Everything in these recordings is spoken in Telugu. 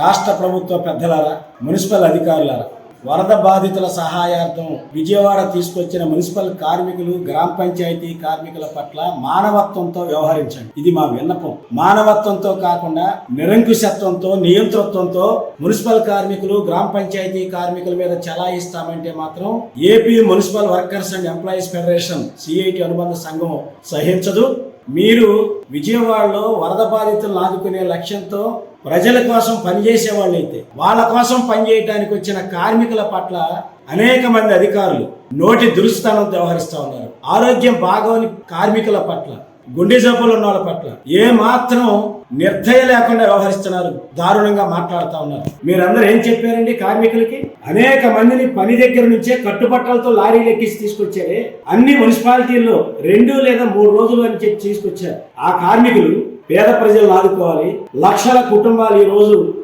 రాష్ట్ర ప్రభుత్వ పెద్దలారా మున్సిపల్ అధికారులారా వరద బాధితుల సహాయార్థం విజయవాడ తీసుకొచ్చిన మున్సిపల్ కార్మికులు గ్రామ పంచాయతీ కార్మికుల పట్ల మానవత్వంతో వ్యవహరించండి. ఇది మా విన్నపం. మానవత్వంతో కాకుండా నిరంకుశత్వంతో నియంతృత్వంతో మున్సిపల్ కార్మికులు గ్రామ పంచాయతీ కార్మికుల మీద చలాయిస్తామంటే మాత్రం AP municipal workers and employees federation CIT అనుబంధ సంఘం సహించదు. మీరు విజయవాడలో వరద బాధితులను ఆదుకునే లక్ష్యంతో ప్రజల కోసం పనిచేసే వాళ్ళైతే వాళ్ళ కోసం పనిచేయడానికి వచ్చిన కార్మికుల పట్ల అనేక మంది అధికారులు నోటి దురుస్థానం వ్యవహరిస్తూ ఉన్నారు. ఆరోగ్యం బాగోని కార్మికుల పట్ల గుండె జబ్బులు ఉన్న వాళ్ళ పట్ల ఏ మాత్రం నిర్దయ లేకుండా వ్యవహరిస్తున్నారు దారుణంగా మాట్లాడుతూ ఉన్నారు. మీరందరూ ఏం చెప్పారండి కార్మికులకి? అనేక మందిని పని దగ్గర నుంచే కట్టుబట్టలతో లారీలు ఎక్కించి తీసుకొచ్చారే. అన్ని మున్సిపాలిటీల్లో రెండు లేదా మూడు రోజులు అని చెప్పి తీసుకొచ్చారు. ఆ కార్మికులు పేద ప్రజలను ఆదుకోవాలి. లక్షల కుటుంబాలు ఈ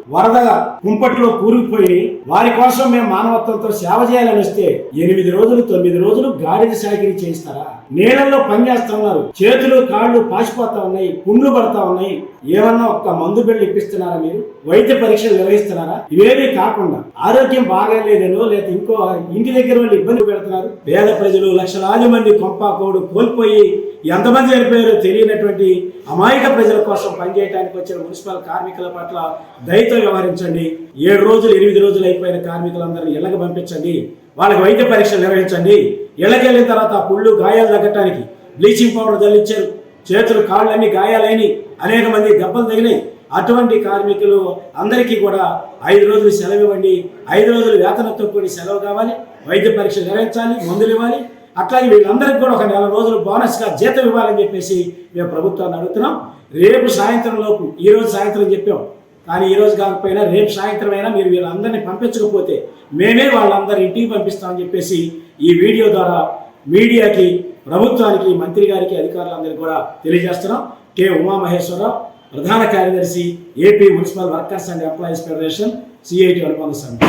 రోజు వరదగా కుంపట్లో కూరుకుపోయి వారి కోసం మేము మానవత్వంతో సేవ చేయాలని వస్తే ఎనిమిది రోజులు తొమ్మిది రోజులు గాడిద సాకిరి చేయిస్తారా? నీళ్ళల్లో పనిచేస్తున్నారు చేతులు కాళ్ళు పాసిపోతా ఉన్నాయి. పుండ్లు పడతా ఉన్నాయి. ఏమన్నా ఒక్క మందు బిళ్ళు ఇప్పిస్తున్నారా మీరు? వైద్య పరీక్షలు నిర్వహిస్తున్నారా? ఇవేమీ కాకుండా ఆరోగ్యం బాగాలేదనో లేదా ఇంకో ఇంటి దగ్గర వాళ్ళు ఇబ్బంది పెడుతున్నారు? పేద ప్రజలు లక్షలాది మంది కొంపాకోడు కోల్పోయి ఎంతమంది చనిపోయారో తెలియనటువంటి అమాయక ప్రజల కోసం పనిచేయడానికి వచ్చిన మున్సిపల్ కార్మికుల పట్ల దయతో వ్యవహరించండి ఏడు రోజులు ఎనిమిది రోజులు అయిపోయిన కార్మికులందరినీ ఇళ్ళకి పంపించండి. వాళ్ళకి వైద్య పరీక్షలు నిర్వహించండి. ఇళ్ళకి వెళ్ళిన తర్వాత పుళ్ళు గాయాలు తగ్గటానికి బ్లీచింగ్ పౌడర్ చల్లించారు చేతులు కాళ్ళన్నీ గాయాలైన అనేక మంది దెబ్బలు తగినాయి. అటువంటి కార్మికులు అందరికీ కూడా ఐదు రోజులు సెలవు ఇవ్వండి. ఐదు రోజులు వేతనంతో కూడి సెలవు కావాలి. వైద్య పరీక్షలు నిర్వహించాలి మందులు ఇవ్వాలి. అట్లాగే వీళ్ళందరికీ కూడా ఒక నెల రోజులు బోనస్గా జీతం ఇవ్వాలని చెప్పేసి మేము ప్రభుత్వాన్ని అడుగుతున్నాం. రేపు సాయంత్రం లోపు ఈ రోజు సాయంత్రం చెప్పాం. కానీ ఈ రోజు కాకపోయినా రేపు సాయంత్రం అయినా మీరు వీళ్ళందరినీ పంపించకపోతే మేమే వాళ్ళందరి ఇంటికి పంపిస్తామని చెప్పేసి ఈ వీడియో ద్వారా మీడియాకి ప్రభుత్వానికి మంత్రి గారికి అధికారులందరికీ కూడా తెలియజేస్తున్నాం. కె. ఉమామహేశ్వరరావు ప్రధాన కార్యదర్శి AP municipal workers and employees federation CIT అనుబంధ సంఘం.